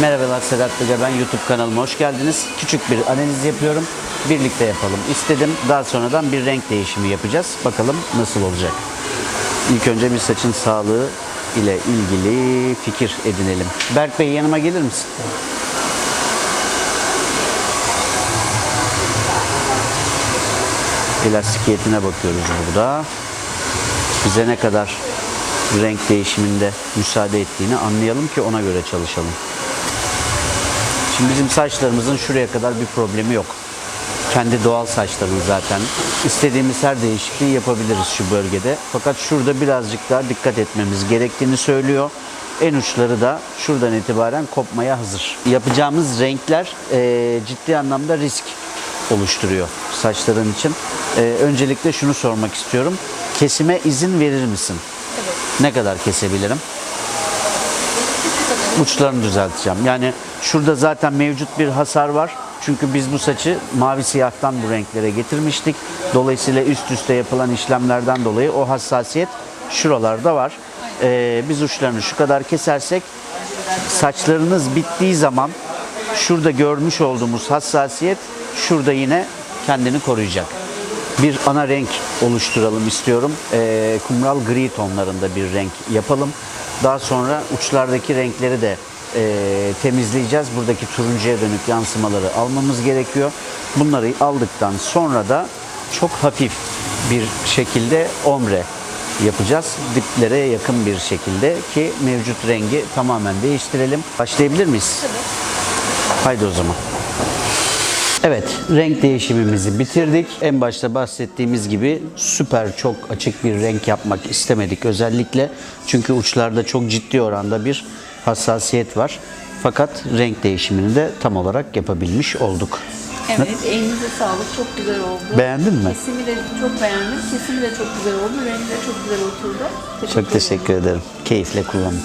Merhabalar Sedat Bega ben YouTube kanalıma hoş geldiniz. Küçük bir analiz yapıyorum. Birlikte yapalım istedim. Daha sonradan bir renk değişimi yapacağız. Bakalım nasıl olacak. İlk önce bir saçın sağlığı ile ilgili fikir edinelim. Berk Bey yanıma gelir misin? Elastikiyetine bakıyoruz burada. Bize ne kadar renk değişiminde müsaade ettiğini anlayalım ki ona göre çalışalım. Şimdi bizim saçlarımızın şuraya kadar bir problemi yok. Kendi doğal saçlarımız zaten. İstediğimiz her değişikliği yapabiliriz şu bölgede. Fakat şurada birazcık daha dikkat etmemiz gerektiğini söylüyor. En uçları da şuradan itibaren kopmaya hazır. Yapacağımız renkler eee, ciddi anlamda risk oluşturuyor saçların için. Eee, öncelikle şunu sormak istiyorum. Kesime izin verir misin? Ne kadar kesebilirim? uçlarını düzelteceğim. Yani şurada zaten mevcut bir hasar var. Çünkü biz bu saçı mavi siyahtan bu renklere getirmiştik. Dolayısıyla üst üste yapılan işlemlerden dolayı o hassasiyet şuralarda var. Ee, biz uçlarını şu kadar kesersek saçlarınız bittiği zaman şurada görmüş olduğumuz hassasiyet şurada yine kendini koruyacak. Bir ana renk oluşturalım istiyorum. Ee, kumral gri tonlarında bir renk yapalım. Daha sonra uçlardaki renkleri de e, temizleyeceğiz. Buradaki turuncuya dönük yansımaları almamız gerekiyor. Bunları aldıktan sonra da çok hafif bir şekilde ombre yapacağız. Diplere yakın bir şekilde ki mevcut rengi tamamen değiştirelim. Başlayabilir miyiz? Haydi o zaman. Evet, renk değişimimizi bitirdik. En başta bahsettiğimiz gibi süper çok açık bir renk yapmak istemedik özellikle. Çünkü uçlarda çok ciddi oranda bir hassasiyet var. Fakat renk değişimini de tam olarak yapabilmiş olduk. Evet, elinize sağlık. Çok güzel oldu. Beğendin mi? Kesimi de çok beğendim. Kesimi de çok güzel oldu. Rengi de çok güzel oturdu. Çok teşekkür ederim. Keyifle kullanın.